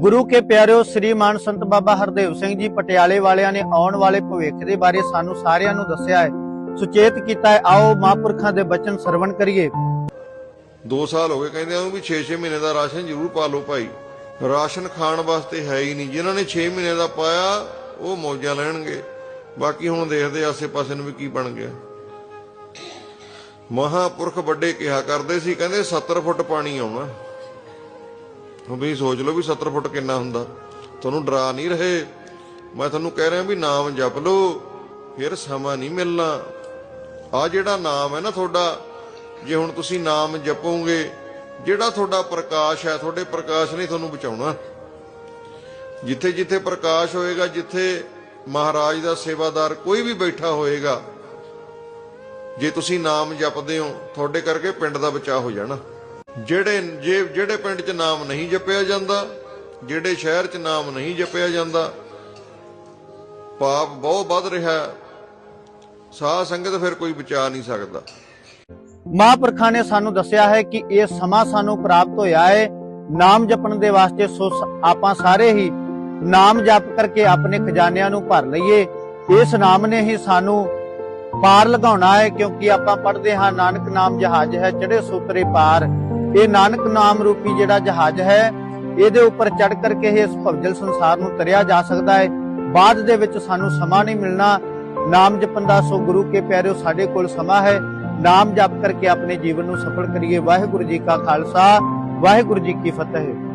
ਗੁਰੂ ਕੇ ਪਿਆਰਿਓ ਸ੍ਰੀ ਮਾਨ ਸੰਤ ਬਾਬਾ ਹਰਦੇਵ ਸਿੰਘ ਜੀ ਪਟਿਆਲੇ ਵਾਲਿਆਂ ਨੇ ਆਉਣ ਵਾਲੇ ਭਵਿੱਖ ਦੇ ਬਾਰੇ ਸਾਨੂੰ ਸਾਰਿਆਂ ਨੂੰ ਦੱਸਿਆ ਹੈ। ਸੁਚੇਤ ਕੀਤਾ ਹੈ, ਆਓ ਮਹਾਂਪੁਰਖਾਂ ਦੇ ਬਚਨ ਸਰਵਣ ਕਰੀਏ। 2 ਸਾਲ ਹੋ ਗਏ, ਕਹਿੰਦੇ ਉਹਨੂੰ ਵੀ 6-6 ਮਹੀਨੇ ਦਾ ਰਾਸ਼ਨ ਜ਼ਰੂਰ ਪਾ ਲਓ ਭਾਈ। ਰਾਸ਼ਨ ਖਾਣ ਵਾਸਤੇ ਹੈ ਹੀ ਨਹੀਂ। ਜਿਨ੍ਹਾਂ ਨੇ 6 ਮਹੀਨੇ ਦਾ ਪਾਇਆ, ਉਹ ਮੌਜਾਂ ਲੈਣਗੇ। ਬਾਕੀ ਹੁਣ ਦੇਖਦੇ ਆਸੇ-ਪਾਸੇ ਨੂੰ ਵੀ ਕੀ ਬਣ ਗਿਆ। ਮਹਾਪੁਰਖ ਵੱਡੇ ਕਿਹਾ ਕਰਦੇ ਸੀ, ਕਹਿੰਦੇ 70 ਫੁੱਟ ਪਾਣੀ ਆਉਣਾ। ਹੁਣ ਵੀ ਸੋਚ ਲਓ ਵੀ 70 ਫੁੱਟ ਕਿੰਨਾ ਹੁੰਦਾ। ਤੁਹਾਨੂੰ ਡਰਾ ਨਹੀਂ ਰਹੇ। ਮੈਂ ਤੁਹਾਨੂੰ ਕਹਿ ਰਿਹਾ ਵੀ ਨਾਮ ਜਪ ਲਓ, ਫਿਰ ਸਮਾਂ ਨਹੀਂ ਮਿਲਣਾ। ਆ ਜਿਹੜਾ ਨਾਮ ਹੈ ਨਾ ਤੁਹਾਡਾ, ਜੇ ਹੁਣ ਤੁਸੀਂ ਨਾਮ ਜਪੋਗੇ, ਜਿਹੜਾ ਤੁਹਾਡਾ ਪ੍ਰਕਾਸ਼ ਹੈ, ਤੁਹਾਡੇ ਪ੍ਰਕਾਸ਼ ਨੇ ਤੁਹਾਨੂੰ ਬਚਾਉਣਾ। ਜਿੱਥੇ ਜਿੱਥੇ ਪ੍ਰਕਾਸ਼ ਹੋਏਗਾ, ਜਿੱਥੇ ਮਹਾਰਾਜ ਦਾ ਸੇਵਾਦਾਰ ਕੋਈ ਵੀ ਬੈਠਾ ਹੋਏਗਾ, ਜੇ ਤੁਸੀਂ ਨਾਮ ਜਪਦੇ ਹੋ, ਤੁਹਾਡੇ ਕਰਕੇ ਪਿੰਡ ਦਾ ਬਚਾਅ ਹੋ ਜਾਣਾ। ਜਿਹੜੇ ਜੇ ਜਿਹੜੇ ਪਿੰਡ 'ਚ ਨਾਮ ਨਹੀਂ ਜਪਿਆ ਜਾਂਦਾ, ਜਿਹੜੇ ਸ਼ਹਿਰ 'ਚ ਨਾਮ ਨਹੀਂ ਜਪਿਆ ਜਾਂਦਾ, ਪਾਪ ਬਹੁਤ ਵੱਧ ਰਿਹਾ ਸਾਧ ਸੰਗਤ ਫਿਰ ਕੋਈ ਬਚਾ ਨਹੀਂ ਸਕਦਾ। ਮਹਾਂਪੁਰਖਾਂ ਨੇ ਸਾਨੂੰ ਦੱਸਿਆ ਹੈ ਕਿ ਇਹ ਸਮਾਂ ਸਾਨੂੰ ਪ੍ਰਾਪਤ ਹੋਇਆ ਹੈ। ਨਾਮ ਜਪਣ ਦੇ ਵਾਸਤੇ ਸੋ ਆਪਾਂ ਸਾਰੇ ਹੀ ਨਾਮ ਜਪ ਕਰਕੇ ਆਪਣੇ ਖਜ਼ਾਨਿਆਂ ਨੂੰ ਭਰ ਲਈਏ। ਇਸ ਨਾਮ ਨੇ ਹੀ ਸਾਨੂੰ ਪਾਰ ਲਗਾਉਣਾ ਹੈ, ਕਿਉਂਕਿ ਆਪਾਂ ਪੜ੍ਹਦੇ ਹਾਂ, ਨਾਨਕ ਨਾਮ ਜਹਾਜ਼ ਹੈ ਚੜੇ ਸੂਤਰੇ ਪਾਰ। ਇਹ ਨਾਨਕ ਨਾਮ ਰੂਪੀ ਜਿਹੜਾ ਜਹਾਜ਼ ਹੈ, ਇਹਦੇ ਉੱਪਰ ਚੜ ਕਰਕੇ ਹੀ ਇਸ ਭਵਜਲ ਸੰਸਾਰ ਨੂੰ ਤਰਿਆ ਜਾ ਸਕਦਾ ਹੈ। ਬਾਅਦ ਦੇ ਵਿੱਚ ਸਾਨੂੰ ਸਮਾਂ ਨਹੀਂ ਮਿਲਣਾ। ਨਾਮ ਜਪਣ ਦਾ ਸੋ ਗੁਰੂ ਕੇ ਪਿਆਰਿਓ, ਸਾਡੇ ਕੋਲ ਸਮਾਂ ਹੈ। ਨਾਮ ਜਪ ਕਰਕੇ ਆਪਣੇ ਜੀਵਨ ਨੂੰ ਸਫਲ ਕਰੀਏ। ਵਾਹਿਗੁਰੂ ਜੀ ਕਾ ਖਾਲਸਾ, ਵਾਹਿਗੁਰੂ ਜੀ ਕੀ ਫਤਿਹ।